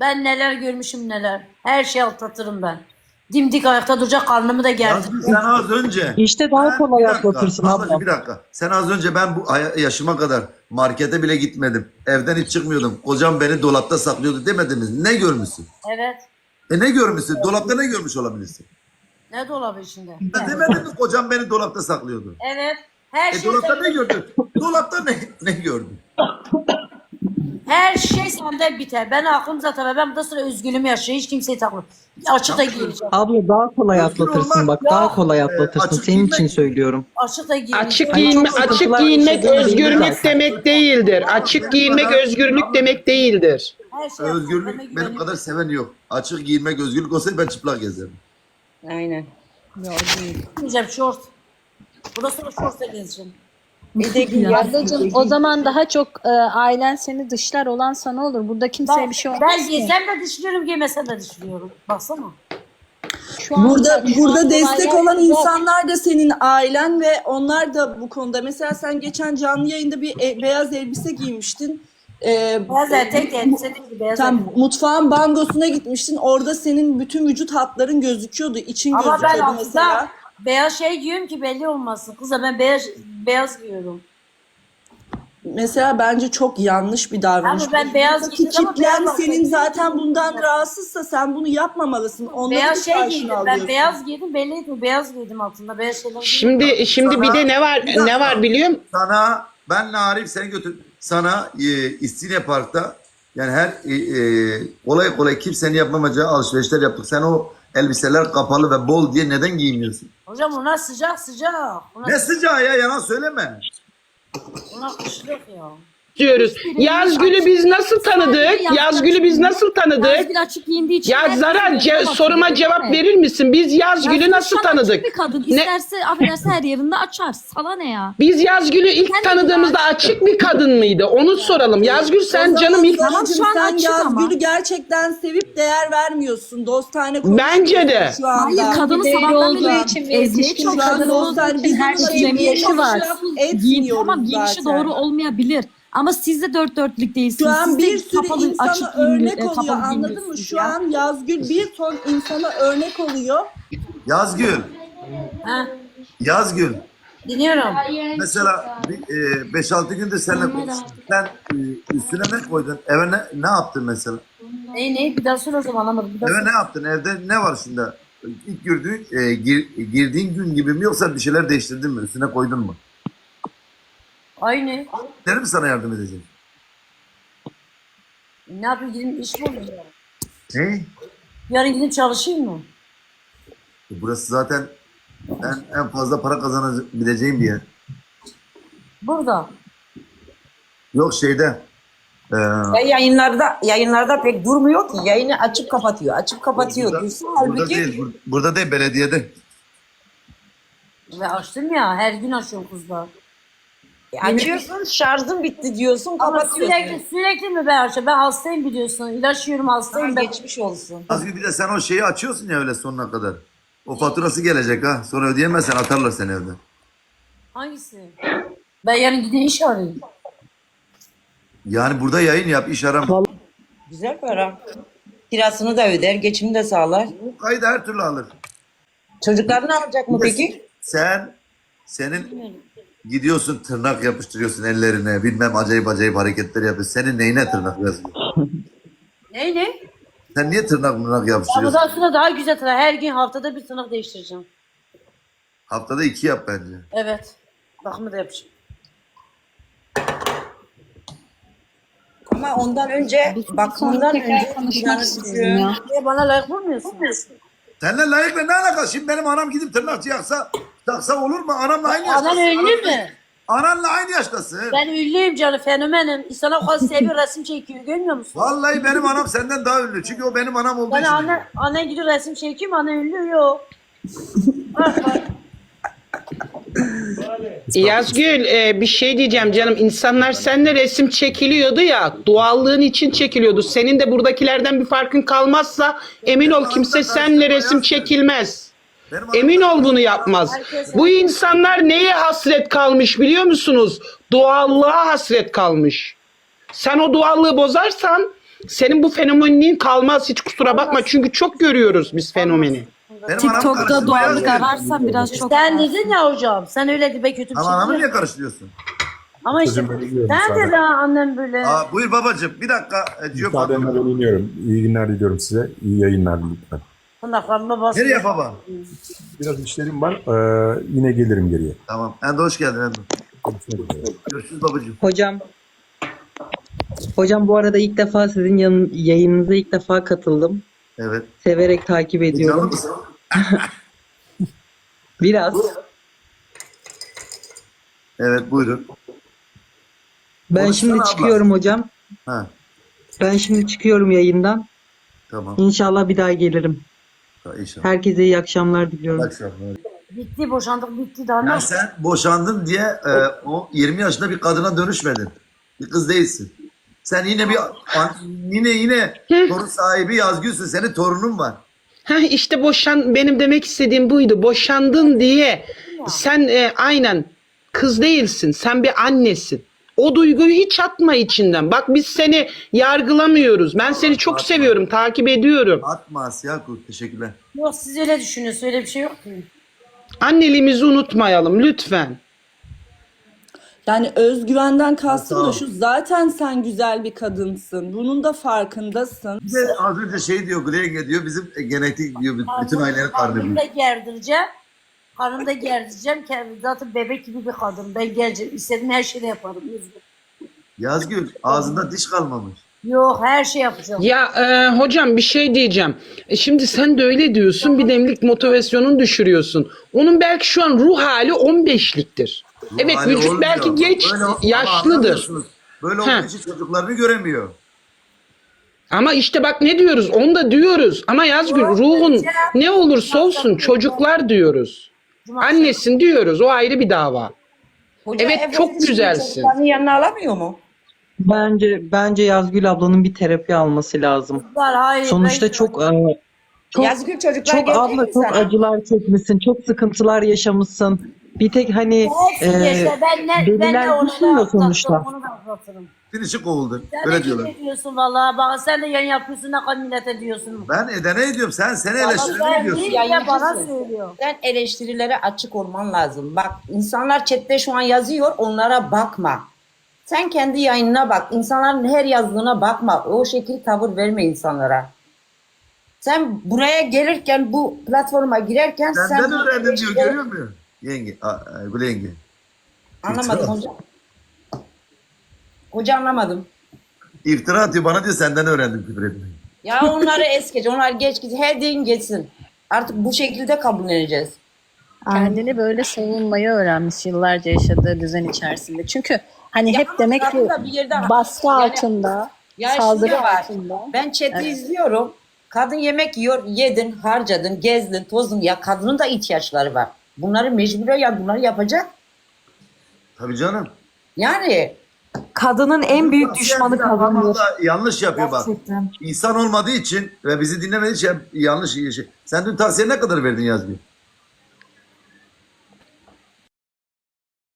Ben neler görmüşüm neler. Her şeyi atlatırım ben. Dimdik ayakta duracak karnımı da gerdim. Yazgül sen az önce İşte daha Ben- kolay atlatırsın abla. Bir dakika. Sen az önce ben bu yaşıma kadar markete bile gitmedim. Evden hiç çıkmıyordum. Kocam beni dolapta saklıyordu demediniz. Ne görmüşsün? Evet. E ne görmüşsün? Dolapta ne görmüş olabilirsin? Ne dolabı içinde? Ben demedim mi kocam beni dolapta saklıyordu? Evet. Her E şey dolapta ne gördün? dolapta ne ne gördün? Her şey senden biter. Ben aklım zaten var. ben burada sıra özgürlüğümü yaşıyorum. Hiç kimseyi takmıyorum. Açık da giyineceğim. Abla daha kolay Özgür atlatırsın olmak- bak. Daha Ya, kolay atlatırsın. açık Senin giymek- için söylüyorum. Açık da giyineceğim. Açık giyinme, çok açık sıkıntılar giyinmek yaşadığın özgürlük demek değildir. Açık giyinmek özgürlük demek değildir. Her şey kendime Özgürlük benim güveniyorum. kadar seven yok. Açık giyinmek özgürlük olsaydı ben çıplak gezerim. Aynen. Giyeceğim şort. Burada sonra şortla gezeceğim. Ablacığım o zaman daha çok e, ailen seni dışlar olan sana olur. Burada kimseye Ben, bir şey ben olmaz ki. giysem de dışlıyorum, giymesem de dışlıyorum. Baksana. Şu an- Burada şu an burada destek olaylar olan yok. insanlar da senin ailen ve onlar da bu konuda. Mesela sen geçen canlı yayında bir e- beyaz elbise giymiştin. Ee, Beyaz erkek elbise değil ki beyaz Sen erkek. mutfağın bangosuna gitmiştin. Orada senin bütün vücut hatların gözüküyordu. için Ama ben gözüküyordu altında mesela. Beyaz şey giyiyorum ki belli olmasın. Kızla ben beyaz beyaz giyiyorum. Mesela bence çok yanlış bir davranış. Ama ben beyaz Buradaki giydim ama kitlen beyaz senin olsaydı- zaten bundan rahatsızsa sen bunu yapmamalısın. Onları beyaz şey giydim. alıyorsun. Ben beyaz giydim belliydi. Beyaz giydim altında. Beyaz şeyler giydim. Şimdi şimdi bir de ne var ne var biliyor musun? Sana benle Arif seni götür. Sana e, İstinye Park'ta yani her e, e, kolay kolay kimsenin yapmamayacağı alışverişler yaptık. Sen o elbiseler kapalı ve bol diye neden giymiyorsun? Hocam onlar sıcak sıcak. Onlar, Ne sıcağı ya yalan söyleme. onlar kışlık ya. Diyoruz. Yazgül'ü biz nasıl tanıdık? Yazgül'ü biz nasıl tanıdık? Yazgül açık giyindiği için. Ya Zara ce- soruma cevap verir misin? Biz Yazgül'ü Yazgül nasıl şu an tanıdık? Açık bir kadın. İsterse affedersin her yerinde açar. Sana ne ya? Biz Yazgül'ü ilk tanıdığımızda açık bir kadın mıydı? Onu soralım. Yazgül sen canım ilk Tamam, şu an sen açık ama. Yazgül'ü gerçekten sevip değer vermiyorsun. Dostane Bence de. Şu anda. Hayır kadını Belli sabahtan olduğu beri için ve ezmeye yetişkin Şu an çalışıyor. dostane biz her şeyin ilgili yaşı var. Giyin, etmiyoruz tamam giyinişi zaten. doğru olmayabilir. Ama siz de dört dörtlük değilsiniz. Şu an Siz bir sürü kapalı, insana açık örnek e, oluyor kapalı anladın mı? Şu ya. an Yazgül bir ton insana örnek oluyor. Yazgül. Ha, Yazgül. dinliyorum. Mesela 5-6 gündür seninle konuştuk. Sen e, üstüne ne koydun? Eve ne, ne yaptın mesela? Ne ne bir daha sor o zaman anlamadım. Bir daha Eve sor. ne yaptın? Evde ne var şimdi? İlk girdiğin, e, gir- girdiğin gün gibi mi yoksa bir şeyler değiştirdin mi? Üstüne koydun mu? Aynı. Derim mi sana yardım edeceğim? Ne yapayım gidin iş mi oluyor? Ne? Yarın gidin çalışayım mı? E, Burası zaten en, en fazla para kazanabileceğim bir yer. Burada. Yok şeyde. E, Ya yayınlarda yayınlarda pek durmuyor ki. Yayını açıp kapatıyor. Açıp kapatıyor. burada, Gülsün burada halbuki değil. bur- Burada değil belediyede. Ve açtım ya her gün açıyorum kızlar. Açıyorsun şarjın bitti diyorsun Ama kapatıyorsun. sürekli sürekli mi ben açıyorum? Ben hastayım biliyorsun. İlaç yiyorum hastayım. Ben... geçmiş olsun. Az bir de sen o şeyi açıyorsun ya öyle sonuna kadar. O faturası gelecek ha. Sonra ödeyemezsen atarlar seni evden. Hangisi? Ben yarın gidin iş arayayım. Yani burada yayın yap, iş arama. Güzel para. Kirasını da öder, geçimini de sağlar. Bu kaydı her türlü alır. Çocuklar ne alacak mı peki? Sen, senin gidiyorsun tırnak yapıştırıyorsun ellerine. Bilmem acayip acayip hareketler yapıyorsun. Senin neyine tırnak yazıyor? Ne ne? Sen niye tırnak mırnak Ama yapıştırıyorsun? daha sonra daha güzel tırnak. Her gün haftada bir tırnak değiştireceğim. Haftada iki yap bence. Evet. Bakımı da yapacağım. Ama ondan önce bakımından tekrar önce konuşmak istiyorum. Niye bana layık bulmuyorsun? Seninle layıkla ne alakası? Şimdi benim anam gidip tırnakçı yaksa, taksa olur mu? Anamla aynı Anan yaştasın. ünlü Anamla- mü? Ananla aynı yaştasın. Ben ünlüyüm canım fenomenim. İnsanlar o kadar seviyor resim çekiyor görmüyor musun? Vallahi benim anam senden daha ünlü. Çünkü o benim anam olduğu Ben için. anne, anne gidiyor resim çekiyor mu? Anne ünlü yok. Bak bak. Yazgül e, bir şey diyeceğim canım. İnsanlar seninle resim çekiliyordu ya. Doğallığın için çekiliyordu. Senin de buradakilerden bir farkın kalmazsa emin ol kimse seninle resim çekilmez. Emin ol bunu yapmaz. Bu insanlar neye hasret kalmış biliyor musunuz? Doğallığa hasret kalmış. Sen o doğallığı bozarsan Senin bu fenomenliğin kalmaz hiç kusura bakma çünkü çok görüyoruz biz fenomeni. Benim TikTok'ta doğallık ararsan biraz çok... Sen dedin ya hocam. Sen öyle de be kötü bir Ama şey anamı değil. niye karıştırıyorsun? Ama işte Sözümü biliyorum sen sadece. de daha annem böyle. Aa, buyur babacığım bir dakika. E, Diyor Müsaadenle ben iniyorum. İyi günler diliyorum size. İyi yayınlar lütfen. Tırnaklarıma basıyor. Nereye baba? Biraz işlerim var. Ee, yine gelirim geriye. Tamam. Endo hoş geldin Endo. Görüşürüz babacığım. Hocam Hocam bu arada ilk defa sizin yanın, yayınınıza ilk defa katıldım. Evet. Severek takip Canlı ediyorum. mısın? Biraz. Evet buyurun. Ben Konuşsana şimdi abla. çıkıyorum hocam. Ha Ben şimdi çıkıyorum yayından. tamam. İnşallah bir daha gelirim. Ha, İnşallah. Herkese iyi akşamlar diliyorum. Akşamlar. Bitti boşandık bitti daha ne? Ya sen boşandın diye e, o 20 yaşında bir kadına dönüşmedin. Bir kız değilsin. Sen yine bir yine yine torun sahibi Yazgül'sün. Senin torunun var. Heh, işte boşan benim demek istediğim buydu. Boşandın diye sen e, aynen kız değilsin. Sen bir annesin. O duyguyu hiç atma içinden. Bak biz seni yargılamıyoruz. Ben seni çok Atma. seviyorum, takip ediyorum. Atma Asya Kurt. Teşekkürler. Yok siz öyle düşünüyorsunuz öyle bir şey yok ki. Anneliğimizi unutmayalım lütfen. Yani özgüvenden kastım da şu zaten sen güzel bir kadınsın. Bunun da farkındasın. Bir de az önce şey diyor Greg diyor bizim genetik diyor bütün ailenin karnı Karnımda büyük. gerdireceğim. Karnımda gerdireceğim. Kendim Zaten bebek gibi bir kadın. Ben geleceğim. İstediğim her şeyi yaparım. Yazgül ağzında diş kalmamış. Yok her şey yapacağım. Ya e, hocam bir şey diyeceğim. E, şimdi sen de öyle diyorsun. Bir demlik motivasyonunu düşürüyorsun. Onun belki şu an ruh hali 15'liktir. Evet Hani vücut olmuyor. belki geç Böyle- yaşlıdır. Böyle olduğu için çocuklarını göremiyor. Ama işte bak ne diyoruz? Onu da diyoruz. Ama Yazgül ruhun ne olursa olsun çocuklar diyoruz. Annesin diyoruz. O ayrı bir dava. Hoca Evet, evde çok güzelsin. çocuklarını yanına alamıyor mu? Bence bence Yazgül ablanın bir terapi alması lazım. Çocuklar, hayır, Sonuçta ben- çok e, çok Yazgül çocuklar çok gelecek abla mi çok sana? acılar çekmişsin. Çok sıkıntılar yaşamışsın. Bir tek hani Hepsi e. Ben ne, ben deliler ne onu düşmüyor da atlatırım, sonuçta. onu da atlatırım. Senin için kovuldun. Sen Öyle de diyorlar. ne diyorsun valla. Bak sen de yayın yapıyorsun ne kadar millete diyorsun. Ben edene ediyorum. Sen seni sen ediyorsun. ya bana Yayıncısın. söylüyor. Sen eleştirilere açık olman lazım. Bak insanlar chatte şu an yazıyor onlara bakma. Sen kendi yayınına bak. İnsanların her yazdığına bakma. O şekil tavır verme insanlara. Sen buraya gelirken bu platforma girerken Senden sen öğrendim diyor. Görüyor musun? Yenge. a- yenge. Anlamadım hocam. Hoca anlamadım. İftira atıyor bana diyor senden öğrendim küfür etmeyi. Ya onları es geç. Onlar geç git. Her deyin geçsin. Artık bu şekilde kabulleneceğiz. Kendini böyle savunmayı öğrenmiş yıllarca yaşadığı düzen içerisinde. Çünkü hani Ya hep demek ki kadın da bir baskı yani- altında, Ya saldırı var. altında. Ben chat'i Evet. izliyorum. Kadın yemek yiyor, yedin, harcadın, gezdin, tozdun. Ya kadının da ihtiyaçları var. Bunları mecburen ya bunları yapacak. Tabii canım. Yani Kadının en büyük düşmanı kadındır. Yanlış yapıyor bak. Gerçekten. İnsan olmadığı için ve bizi dinlemediği için yanlış şey. Sen dün tavsiye ne kadar verdin Yazgül?